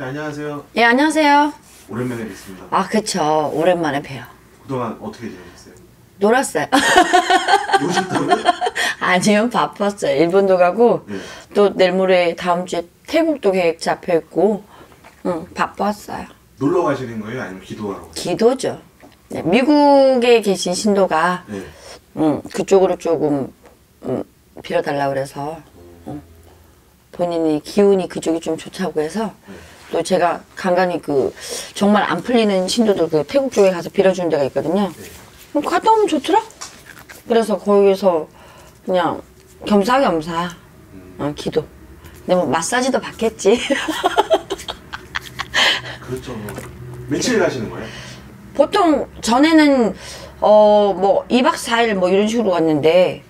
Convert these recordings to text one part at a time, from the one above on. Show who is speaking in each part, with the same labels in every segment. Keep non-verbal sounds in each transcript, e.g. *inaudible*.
Speaker 1: 네, 안녕하세요.
Speaker 2: 예, 안녕하세요.
Speaker 1: 오랜만에 뵙습니다.
Speaker 2: 아, 그쵸. 오랜만에 봬요.
Speaker 1: 그동안 어떻게 지내셨어요?
Speaker 2: 놀았어요. *laughs*
Speaker 1: 요즘다고요? *laughs*
Speaker 2: 아니요, 바빴어요. 일본도 가고,
Speaker 1: 네.
Speaker 2: 또 내일 모레 다음 주에 태국도 계획 잡혀 있고, 응, 바빴어요.
Speaker 1: 놀러 가시는 거예요? 아니면 기도하러 가세요?
Speaker 2: 기도죠. 네, 미국에 계신 신도가,
Speaker 1: 네.
Speaker 2: 음, 그쪽으로 조금, 음, 빌어달라 그래서, 음, 본인이 기운이 그쪽이 좀 좋다고 해서, 또 제가 간간히 그, 정말 안 풀리는 신도들 그 태국 쪽에 가서 빌어주는 데가 있거든요. 그럼 갔다 오면 좋더라? 그래서 거기서 그냥 겸사겸사, 어, 기도. 근데 뭐 마사지도 받겠지. *laughs*
Speaker 1: 그렇죠. 며칠 가시는 거예요?
Speaker 2: 보통 전에는 어 뭐 2박 4일 뭐 이런 식으로 갔는데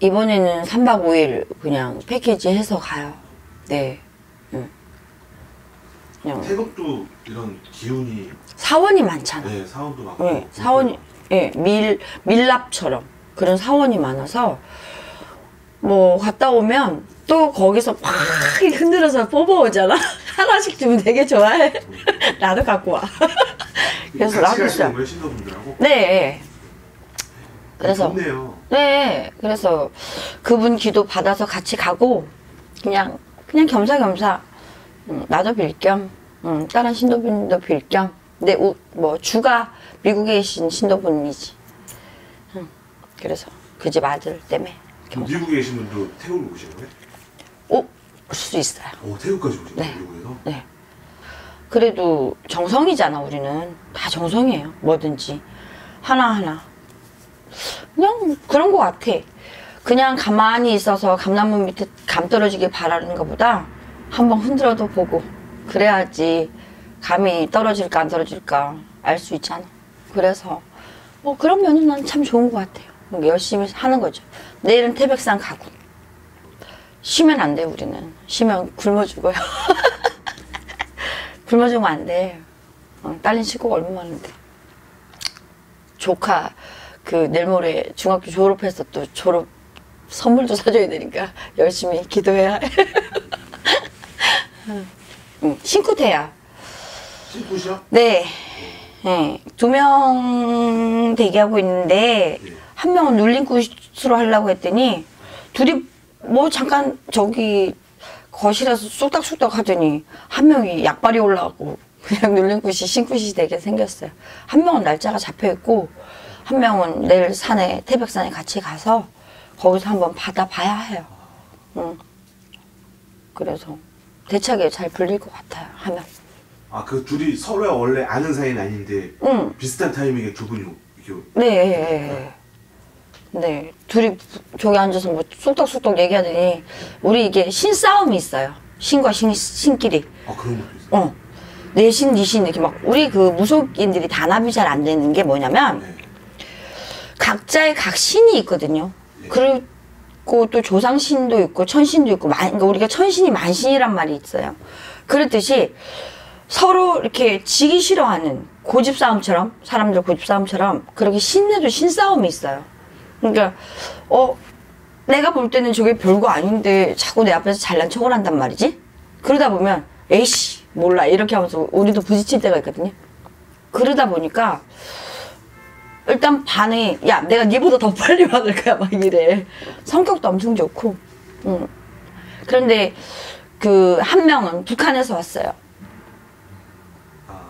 Speaker 2: 이번에는 3박 5일 그냥 패키지 해서 가요. 네. 응. 그냥
Speaker 1: 태국도 이런 기운이
Speaker 2: 사원이 많잖아.
Speaker 1: 네 사원도 많고
Speaker 2: 네, 사원이 예, 밀 밀랍처럼 그런 사원이 많아서 뭐 갔다 오면 또 거기서 막 흔들어서 뽑아오잖아. *laughs* 하나씩 주면 되게 좋아해. *laughs* 나도 갖고 와. *laughs* 그래서 나도 진짜? 네. 그래서
Speaker 1: 좋네요.
Speaker 2: 네, 그래서 그분 기도 받아서 같이 가고 그냥 그냥 겸사겸사 음, 나도 빌겸 음, 다른 신도분도 빌겸. 근데 우, 뭐 주가 미국에 계신 신도분이지. 음, 그래서 그 집 아들 때문에
Speaker 1: 미국에 계신 분도 태국으로 오시는 거예요?
Speaker 2: 오, 올 수도 있어요.
Speaker 1: 오 태국까지 오시는
Speaker 2: 네.
Speaker 1: 거예요? 미국에서?
Speaker 2: 네. 그래도 정성이잖아 우리는. 다 정성이에요 뭐든지. 하나하나. 그냥 그런 것 같아. 그냥 가만히 있어서 감나무 밑에 감 떨어지길 바라는 것보다 한번 흔들어도 보고 그래야지 감이 떨어질까 안 떨어질까 알 수 있잖아 그래서 뭐 그런 면은 난 참 좋은 것 같아요 열심히 하는 거죠 내일은 태백산 가고 쉬면 안 돼 우리는 쉬면 굶어 죽어요 *laughs* 굶어 죽으면 안 돼. 어, 딸린 식구가 얼마나 많은데. 조카, 그, 내일 모레 중학교 졸업해서 또 졸업 선물도 사줘야 되니까 열심히 기도해야 해. *laughs* 응, 신쿠태야.
Speaker 1: 신굿이요?
Speaker 2: 네. 네. 두 명 대기하고 있는데,
Speaker 1: 예.
Speaker 2: 한 명은 눌림굿으로 하려고 했더니, 둘이 뭐 잠깐 저기 거실에서 쑥닥쑥닥 하더니, 한 명이 약발이 올라가고, 그냥 눌림굿이 신굿이 되게 생겼어요. 한 명은 날짜가 잡혀 있고, 한 명은 내일 산에, 태백산에 같이 가서, 거기서 한번 받아봐야 해요. 응. 그래서, 대차게 잘 불릴 것 같아요, 하면.
Speaker 1: 아 그 둘이 서로 원래 아는 사이는 아닌데
Speaker 2: 응.
Speaker 1: 비슷한 타이밍에 두 분이 이렇게
Speaker 2: 네. 네. 둘이 저기 앉아서 뭐 쑥덕쑥덕 얘기하더니 우리 이게 신 싸움이 있어요. 신과 신, 신끼리.
Speaker 1: 아 그런 것도 있어요?
Speaker 2: 어. 내 신, 네 신, 이렇게 막 우리 그 무속인들이 단합이 잘 안 되는 게 뭐냐면
Speaker 1: 네.
Speaker 2: 각자의 각 신이 있거든요. 그리고 또 조상신도 있고 천신도 있고 만, 그러니까 우리가 천신이 만신이란 말이 있어요. 그렇듯이 서로 이렇게 지기 싫어하는 고집 싸움처럼 사람들 고집 싸움처럼 그렇게 신내도 신싸움이 있어요. 그러니까 어 내가 볼 때는 저게 별거 아닌데 자꾸 내 앞에서 잘난 척을 한단 말이지. 그러다 보면 에이씨 몰라 이렇게 하면서 우리도 부딪힐 때가 있거든요. 그러다 보니까 일단 반응이 야 내가 니보다 더 빨리 받을 거야 막 이래. 성격도 엄청 좋고. 응. 그런데 그 한 명은 북한에서 왔어요.
Speaker 1: 아.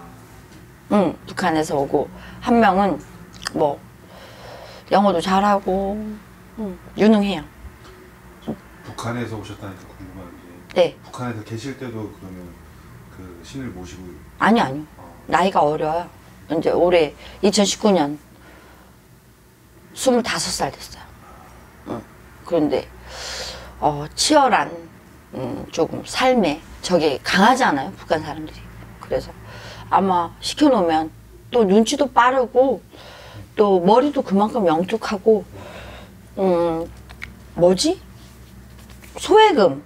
Speaker 2: 응 북한에서 오고. 한 명은 뭐 영어도 잘하고 응, 유능해요.
Speaker 3: 북한에서 오셨다니까 궁금한 게.
Speaker 2: 네.
Speaker 3: 북한에서 계실 때도 그러면 그 신을 모시고
Speaker 2: 아니요 아니요.
Speaker 3: 어,
Speaker 2: 나이가 어려요. 이제 올해 2019년 25살 됐어요 응. 그런데 어, 치열한 음, 조금 삶에 저게 강하지 않아요 북한 사람들이 그래서 아마 시켜놓으면 또 눈치도 빠르고 또 머리도 그만큼 영특하고 음 뭐지 소외금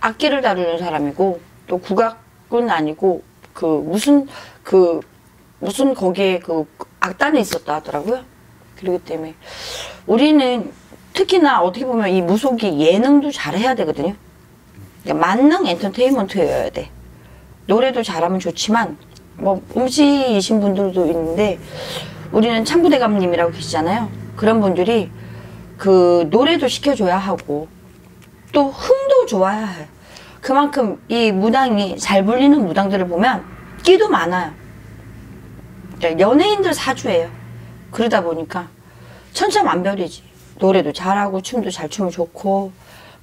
Speaker 2: 악기를 다루는 사람이고 또 국악은 아니고 그 무슨 그 무슨 거기에 그 악단에 있었다 하더라고요. 그렇기 때문에 우리는 특히나 어떻게 보면 이 무속이 예능도 잘해야 되거든요. 그러니까 만능 엔터테인먼트여야 돼. 노래도 잘하면 좋지만 뭐 음치이신 분들도 있는데 우리는 창부대감님이라고 계시잖아요. 그런 분들이 그 노래도 시켜줘야 하고 또 흥도 좋아야 해. 그만큼 이 무당이 잘 불리는 무당들을 보면 끼도 많아요. 그러니까 연예인들 사주예요. 그러다 보니까 천차만별이지. 노래도 잘하고 춤도 잘 추면 좋고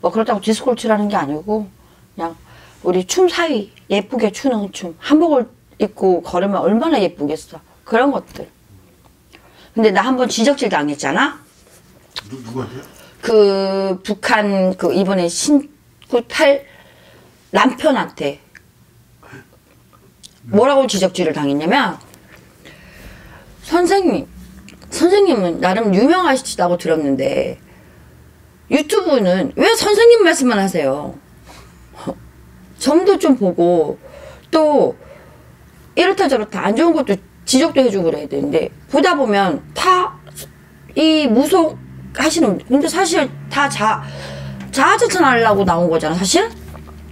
Speaker 2: 뭐 그렇다고 디스코를 추라는 게 아니고 그냥 우리 춤 사위 예쁘게 추는 춤 한복을 입고 걸으면 얼마나 예쁘겠어. 그런 것들. 근데 나 한 번 지적질 당했잖아.
Speaker 1: 누, 누구한테요?
Speaker 2: 그 북한 그 이번에 신고 탈 남편한테 뭐라고 지적질을 당했냐면 선생님 선생님은 나름 유명하시다고 들었는데 유튜브는 왜 선생님 말씀만 하세요? 점도 좀 보고 또 이렇다 저렇다 안 좋은 것도 지적도 해주고 그래야 되는데 보다 보면 다 이 무속 하시는 분. 근데 사실 다 자, 자아자찬하려고 나온 거잖아 사실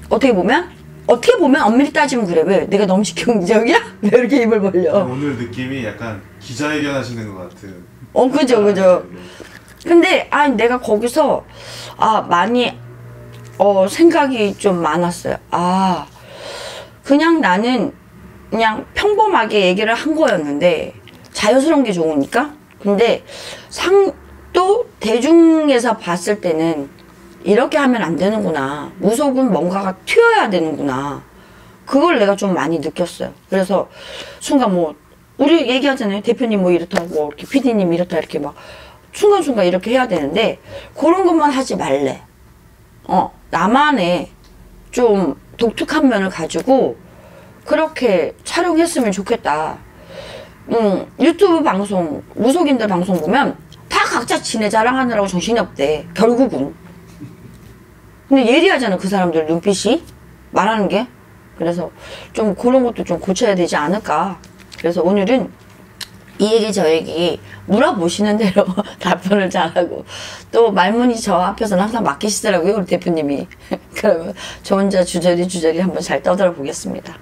Speaker 2: 어떻게 보면 어떻게 보면 엄밀히 따지면 그래 왜 내가 너무 직경적이야? *laughs* 왜 이렇게 입을 벌려
Speaker 3: 오늘 느낌이 약간 기자회견 하시는 것 같은.
Speaker 2: 어 그죠 그죠 근데 아 내가 거기서 아 많이 어 생각이 좀 많았어요. 아 그냥 나는 그냥 평범하게 얘기를 한 거였는데 자연스러운 게 좋으니까. 근데 상 또 대중에서 봤을 때는 이렇게 하면 안 되는구나. 무속은 뭔가가 튀어야 되는구나. 그걸 내가 좀 많이 느꼈어요. 그래서 순간 뭐 우리 얘기하잖아요. 대표님 뭐 이렇다고 뭐 이렇게 PD님 이렇다 이렇게 막 순간순간 이렇게 해야 되는데 그런 것만 하지 말래. 어 나만의 좀 독특한 면을 가지고 그렇게 촬영했으면 좋겠다. 음, 유튜브 방송, 무속인들 방송 보면 다 각자 지네 자랑하느라고 정신이 없대. 결국은. 근데 예리하잖아, 그 사람들 눈빛이. 말하는 게. 그래서 좀 그런 것도 좀 고쳐야 되지 않을까. 그래서 오늘은 이 얘기 저 얘기 물어보시는 대로 *laughs* 답변을 잘하고 또 말문이 저 앞에서는 항상 맡기시더라고요 우리 대표님이 *laughs* 그러면 저 혼자 주저리 주저리 한번 잘 떠들어 보겠습니다.